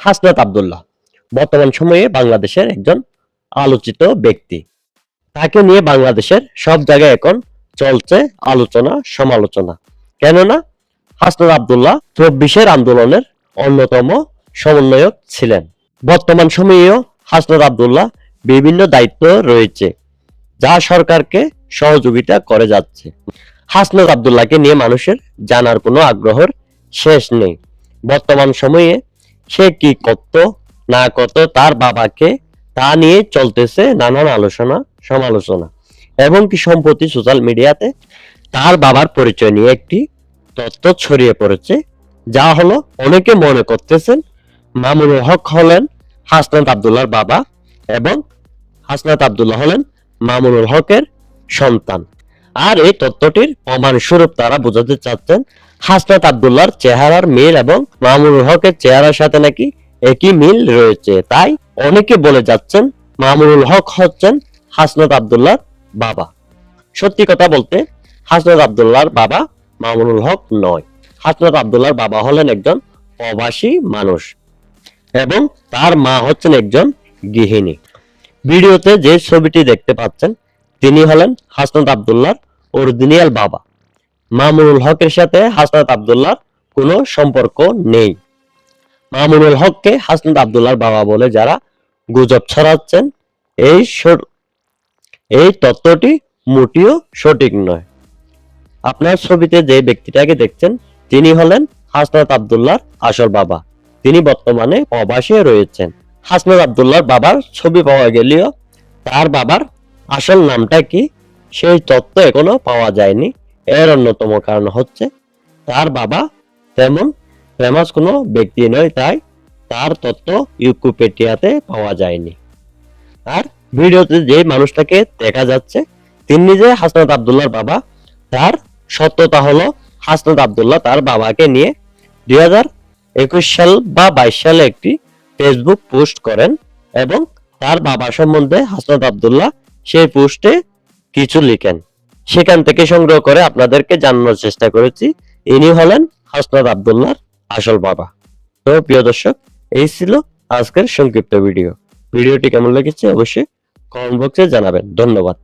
হাসনাত আবদুল্লাহ, বর্তমান সময়ে বাংলাদেশের একজন আলোচিত ব্যক্তি। তাকে নিয়ে বাংলাদেশের সব জায়গায় এখন চলছে আলোচনা, সমালোচনা। কেননা হাসনাত আব্দুল্লাহ চব্বিশের আন্দোলনের অন্যতম সমন্বয়ক ছিলেন। বর্তমান সময়েও হাসনাত আবদুল্লাহ বিভিন্ন দায়িত্ব রয়েছে, যা সরকারকে সহযোগিতা করে যাচ্ছে। হাসনাত আবদুল্লাহকে নিয়ে মানুষের জানার কোনো আগ্রহের শেষ নেই। বর্তমান সময়ে সে কি করত, না করত, তার বাবাকে তা নিয়ে চলতেছে নানান আলোচনা, সমালোচনা এবং কি সম্প্রতি সোশ্যাল মিডিয়াতে তার বাবার পরিচয় নিয়ে একটি তথ্য ছড়িয়ে পড়েছে, যা হলো অনেকে মনে করতেছেন মামুনুল হক হলেন হাসনাত আব্দুল্লাহর বাবা এবং হাসনাত আব্দুল্লাহ হলেন মামুনুল হকের সন্তান। আর এই তথ্যটির প্রমাণ স্বরূপ তারা বোঝাতে চাচ্ছেন, হাসনাত আব্দুল্লাহর চেহারার মিল এবং মামুনুল হকের চেহারার সাথে নাকি একই মিল রয়েছে। তাই অনেকে বলে যাচ্ছেন, মামুনুল হক হচ্ছেন হাসনাত আব্দুল্লাহর বাবা। সত্যি কথা বলতে, হাসনাত আব্দুল্লাহর বাবা মামুনুল হক নয়। হাসনাত আব্দুল্লাহর বাবা হলেন একজন প্রবাসী মানুষ এবং তার মা হচ্ছেন একজন গৃহিণী। ভিডিওতে যে ছবিটি দেখতে পাচ্ছেন, তিনি হলেন হাসনাত আব্দুল্লাহর অরিজিনাল বাবা। মামুনুল হকের সাথে হাসনাত আব্দুল্লাহর কোনো সম্পর্ক নেই। মামুনুল হককে হাসনাত আব্দুল্লাহর বাবা বলে যারা গুজব ছড়াচ্ছেন, এই এই তত্ত্বটি মোটেও সঠিক নয়। আপনার ছবিতে যে ব্যক্তিটাকে দেখছেন, তিনি হলেন হাসনাত আব্দুল্লাহর আসল বাবা। তিনি বর্তমানে প্রবাসে রয়েছেন। হাসনাত আব্দুল্লাহর বাবার ছবি পাওয়া গেলেও তার বাবার আসল নামটা কি? সেই তথ্য এখনও পাওয়া যায়নি। এর অন্যতম কারণ হচ্ছে, তার বাবা তেমন ফেমাস কোনো ব্যক্তি নয়, তাই তার তথ্য ইউকুপেটিয়াতে পাওয়া যায়নি। আর ভিডিওতে যে মানুষটাকে দেখা যাচ্ছে, তিনি নিজে হাসনাত আব্দুল্লাহর বাবা, তার সত্যতা হলো হাসনাত আব্দুল্লাহ তার বাবাকে নিয়ে দুই হাজার একুশ সাল বা বাইশ সালে একটি ফেসবুক পোস্ট করেন এবং তার বাবা সম্বন্ধে হাসনাত আব্দুল্লাহ সেই পোস্টে কিছু লিখেন। সেখান থেকে সংগ্রহ করে আপনাদেরকে জানানোর চেষ্টা করেছি। ইনি হলেন হাসনাত আবদুল্লার আসল বাবা। তো প্রিয় দর্শক, এই ছিল আজকের সংক্ষিপ্ত ভিডিও। ভিডিওটি কেমন লেগেছে অবশ্যই কমেন্ট বক্সে জানাবেন। ধন্যবাদ।